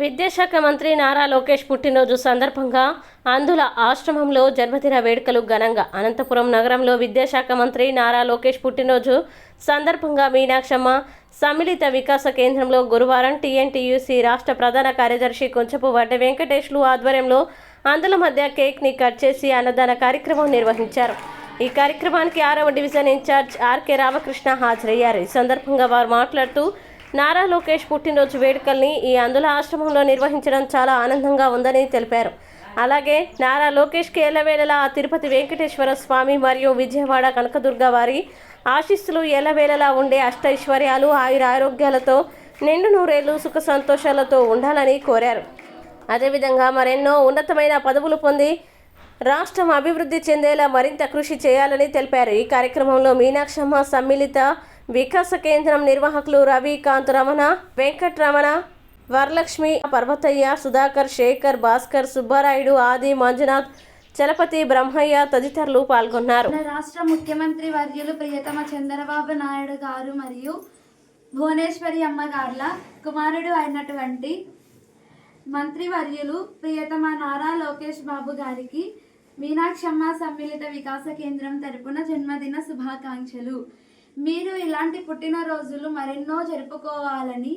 విద్యాశాఖ మంత్రి నారా లోకేష్ పుట్టినరోజు సందర్భంగా అందుల ఆశ్రమంలో జన్మదిన వేడుకలు ఘనంగా. అనంతపురం నగరంలో విద్యాశాఖ మంత్రి నారా లోకేష్ పుట్టినరోజు సందర్భంగా మీనాక్షమ్మ సమ్మిళిత వికాస కేంద్రంలో గురువారం టీఎన్టీయూసీ రాష్ట్ర ప్రధాన కార్యదర్శి కొంచెపు వడ్డ వెంకటేష్లు ఆధ్వర్యంలో అందుల మధ్య కేక్ని కట్ చేసి అన్నదాన కార్యక్రమం నిర్వహించారు. ఈ కార్యక్రమానికి ఆరవ డివిజన్ ఇన్ఛార్జ్ ఆర్కే రామకృష్ణ హాజరయ్యారు. ఈ సందర్భంగా వారు మాట్లాడుతూ నారా లోకేష్ పుట్టినరోజు వేడుకల్ని ఈ అందుల ఆశ్రమంలో నిర్వహించడం చాలా ఆనందంగా ఉందని తెలిపారు. అలాగే నారా లోకేష్కి ఎల్లవేళలా తిరుపతి వెంకటేశ్వర స్వామి మరియు విజయవాడ కనకదుర్గ వారి ఆశీస్సులు ఎల్లవేళలా ఉండే అష్టైశ్వర్యాలు ఆయుర ఆరోగ్యాలతో నిండు నూరేళ్ళు సుఖ సంతోషాలతో ఉండాలని కోరారు. అదేవిధంగా మరెన్నో ఉన్నతమైన పదవులు పొంది రాష్ట్రం అభివృద్ధి చెందేలా మరింత కృషి చేయాలని తెలిపారు. ఈ కార్యక్రమంలో మీనాక్షమ్మ సమ్మిళిత వికాస కేంద్రం నిర్వాహకులు రవి కాంత్ రమణ వెంకట్రమణ వరలక్ష్మి పర్వతయ్య సుధాకర్ శేఖర్ భాస్కర్ సుబ్బారాయుడు ఆది మంజునాథ్ చలపతి బ్రహ్మయ్య తదితరులు పాల్గొన్నారు. రాష్ట్ర ముఖ్యమంత్రి వర్యులు ప్రియతమ చంద్రబాబు నాయుడు గారు మరియు భువనేశ్వరి అమ్మగార్ల కుమారుడు అయినటువంటి మంత్రివర్యులు ప్రియతమ నారా లోకేష్ బాబు గారికి మీనాక్షమ్మ సమ్మిళిత వికాస కేంద్రం తరపున జన్మదిన శుభాకాంక్షలు. మీరు ఇలాంటి పుట్టినరోజులు మరెన్నో జరుపుకోవాలని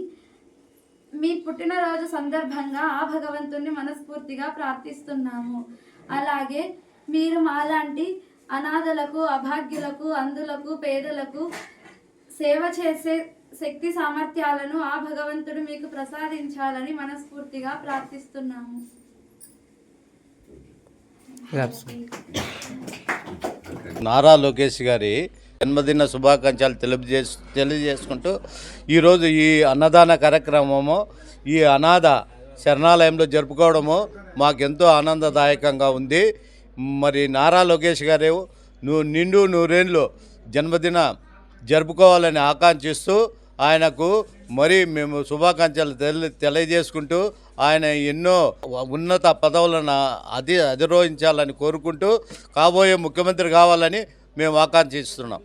మీ పుట్టినరోజు సందర్భంగా ఆ భగవంతుణ్ణి మనస్ఫూర్తిగా ప్రార్థిస్తున్నాము. అలాగే మీరు మాలాంటి అనాథలకు అభాగ్యులకు అందులకు పేదలకు సేవ చేసే శక్తి సామర్థ్యాలను ఆ భగవంతుడు మీకు ప్రసాదించాలని మనస్ఫూర్తిగా ప్రార్థిస్తున్నాము. నారా లోకేష్ గారి జన్మదిన శుభాకాంక్షలు తెలియజే తెలియజేసుకుంటూ ఈరోజు ఈ అన్నదాన కార్యక్రమము ఈ అనాథ శరణాలయంలో జరుపుకోవడము మాకెంతో ఆనందదాయకంగా ఉంది. మరి నారా లోకేష్ గారు నువ్వు నిండు నూరేళ్ళు జన్మదిన జరుపుకోవాలని ఆకాంక్షిస్తూ ఆయనకు మరి మేము శుభాకాంక్షలు తెలి తెలియజేసుకుంటూ ఆయన ఎన్నో ఉన్నత పదవులను అధి అధిరోహించాలని కోరుకుంటూ కాబోయే ముఖ్యమంత్రి కావాలని మేము ఆకాంక్షిస్తున్నాం.